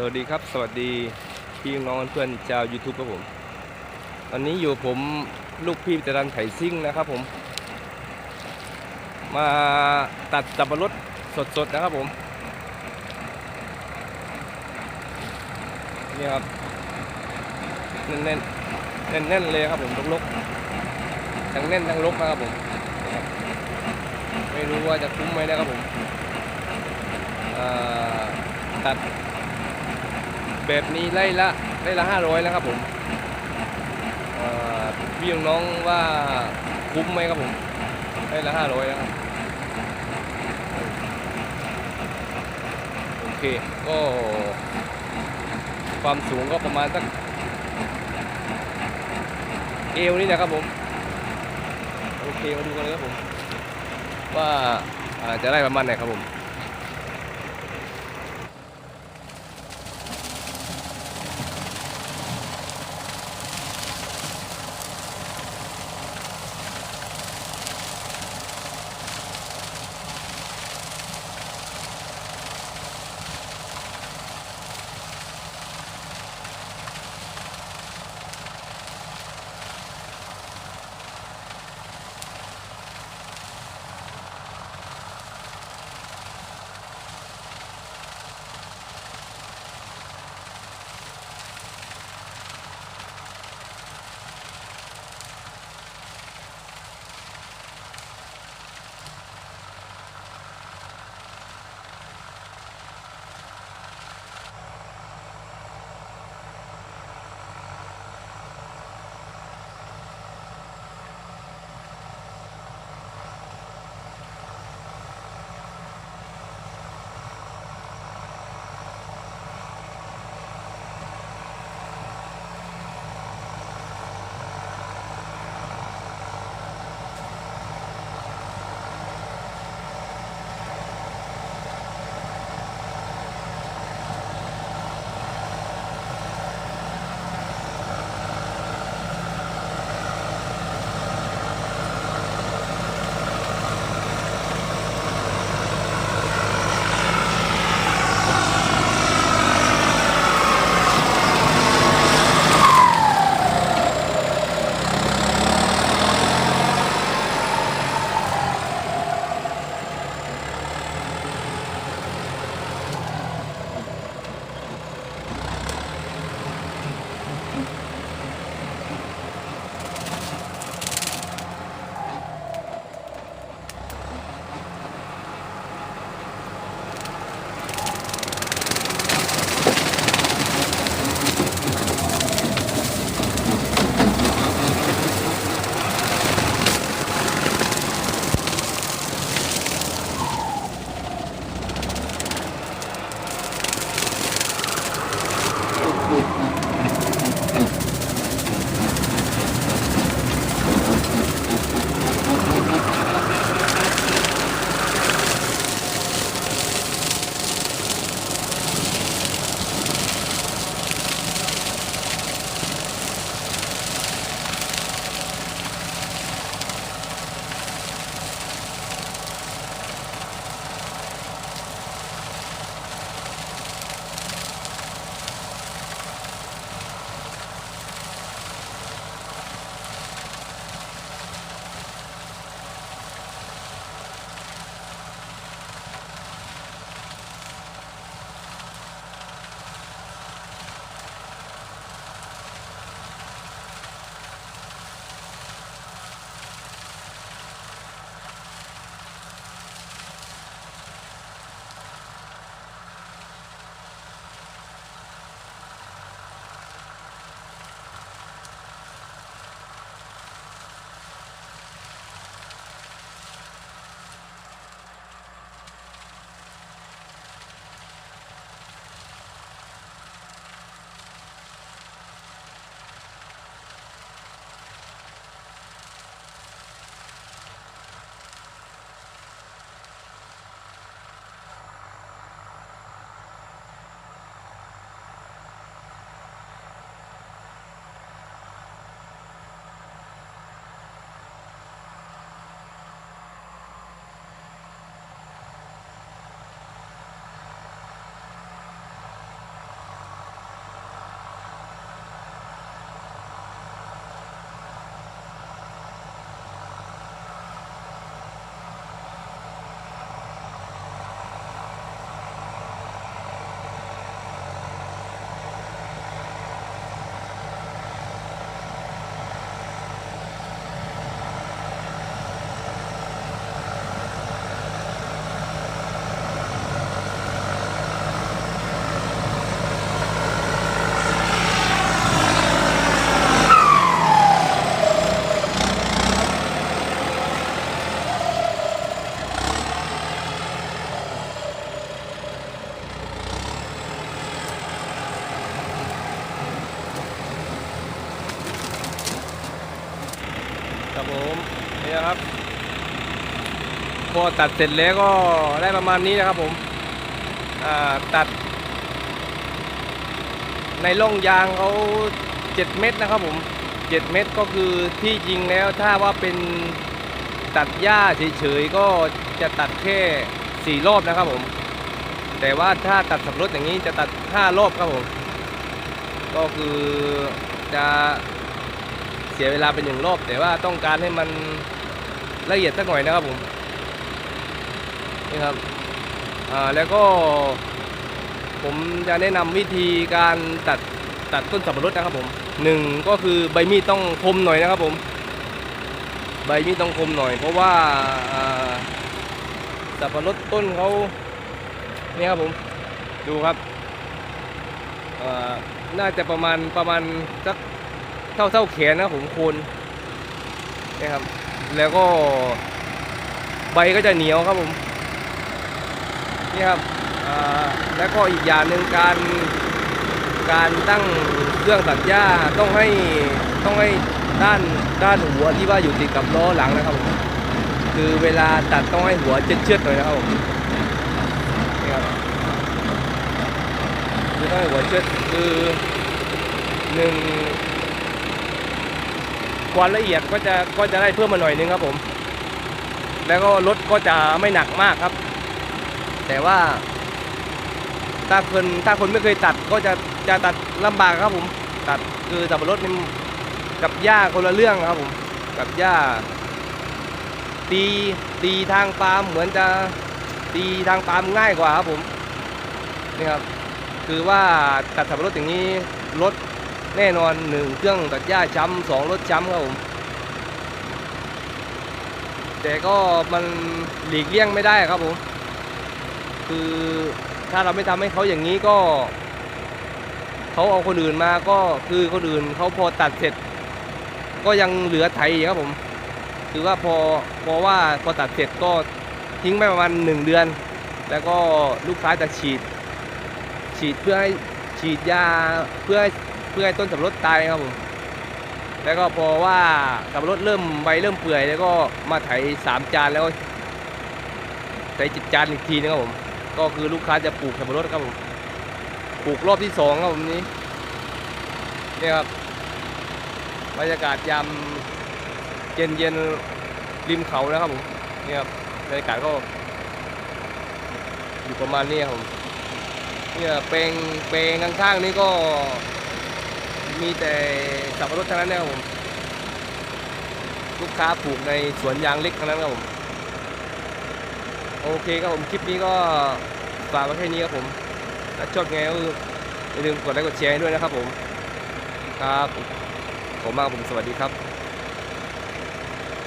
สวัสดีครับ สวัสดีพี่น้องเพื่อนชาว YouTube ครับผมวันนี้อยู่ผมลูกพี่จรันไถซิ่งนะครับผม มาตัดจับปะรดสดๆนะครับผม นี่ครับแน่นๆแน่นๆเลยครับผมลกๆทั้งแน่นทั้งลกนะครับผม ไม่รู้ว่าจะคุ้มไหมนะครับผมตัด แบบนี้ไล่ละไล่ละห้าร้อยแล้วครับผมพี่น้องว่าคุ้มไหมครับผมไล่ละห้าร้อยแล้วครับโอเคก็ความสูงก็ประมาณสักเอวนี่แหละครับผมโอเคมาดูกันเลยครับผมว่าจะได้ประมาณไหนครับผม ผมนี่นะครับพอตัดเสร็จแล้วก็ได้ประมาณนี้นะครับผมตัด ในร่องยางเขา7 เมตรนะครับผม 7 เมตรก็คือที่จริงแล้วถ้าว่าเป็นตัดหญ้าเฉยๆก็จะตัดแค่ 4 รอบนะครับผม แต่ว่าถ้าตัดสับรดอย่างนี้จะตัด 5 รอบครับผม ก็คือจะ สียเวลาเป็นหนึ่งรอบ แต่ว่าต้องการให้มันละเอียดสักหน่อยนะครับผมนี่ครับอ่าแล้วก็ ผมจะแนะนำวิธีการตัดตัดต้นสับปะรดนะครับผมหนึ่งก็คือใบมีดต้องคมหน่อยนะครับผม ใบมีดต้องคมหน่อย เพราะว่าสับปะรดต้นเขาเนี่ยครับผมดูครับน่าจะประมาณประมาณสัก เท่าเท่าแขนนะผมโคนนี่ครับ แล้วก็ใบก็จะเหนียวครับผมนี่ครับแล้วก็อีกอย่างหนึ่งการการตั้งเครื่องตัดหญ้าต้องให้ต้องให้ด้านด้านหัวที่ว่าอยู่ติดกับล้อหลังนะครับผมคือเวลาตัดต้องให้หัวเชือดๆหน่อยนะครับผมนี่ครับคือต้องให้หัวเชือดคือหนึ่ง ความละเอียดก็จะก็จะได้เพิ่มมาหน่อยนึงครับผม แล้วก็รถก็จะไม่หนักมากครับ แต่ว่า ถ้าคนถ้าคนไม่เคยตัดก็จะจะตัดลำบากครับผม ตัดคือสับปะรดนี่กับหญ้าคนละเรื่องครับผม กับหญ้าตีตีทางปาล์มเหมือนจะตีทางปาล์มง่ายกว่าครับผมนี่ครับคือว่าตัดสับปะรดอย่างนี้รถ แน่นอนหนึ่งเครื่องตัดหญ้าช้ำสองรถช้ำครับผมแต่ก็มันหลีกเลี่ยงไม่ได้ครับผมคือถ้าเราไม่ทำให้เขาอย่างนี้ก็เขาเอาคนอื่นมาก็คือคนอื่นเขาพอตัดเสร็จ ก็ยังเหลือไถอีกครับผมคือว่าพอพอว่าพอตัดเสร็จก็ทิ้งไปประมาณหนึ่งเดือน แล้วก็ลูกค้าจะฉีด ฉีดเพื่อให้ฉีดยาเพื่อให พื่อให้ต้นสับปะรดตายครับผมแล้วก็พอว่าสับปะรดเริ่มใบเริ่มเปื่อย แล้วก็มาไถสามจานแล้วก็ไถจิตจานอีกทีนึงครับผมก็คือลูกค้าจะปลูกสับปะรดครับผมปลูกรอบที่สองครับผมนี้เนี่ยครับบรรยากาศยามเย็นเย็นริมเขานะครับผมเนี่ยครับบรรยากาศก็ อยู่ประมาณนี้ครับผมเนี่ยแปลงแปลงข้างๆนี้ก็ มีแต่สับปะรดทั้งนั้นนะครับผม ลูกค้าปลูกในสวนยางเล็กทั้งนั้นครับผม โอเคครับผม คลิปนี้ก็ฝากไว้แค่นี้ครับผมถ้าชอบไงก็อย่าลืมกดไลค์กดแชร์ด้วยนะครับผม ครับ ผมมากครับผมสวัสดีครับ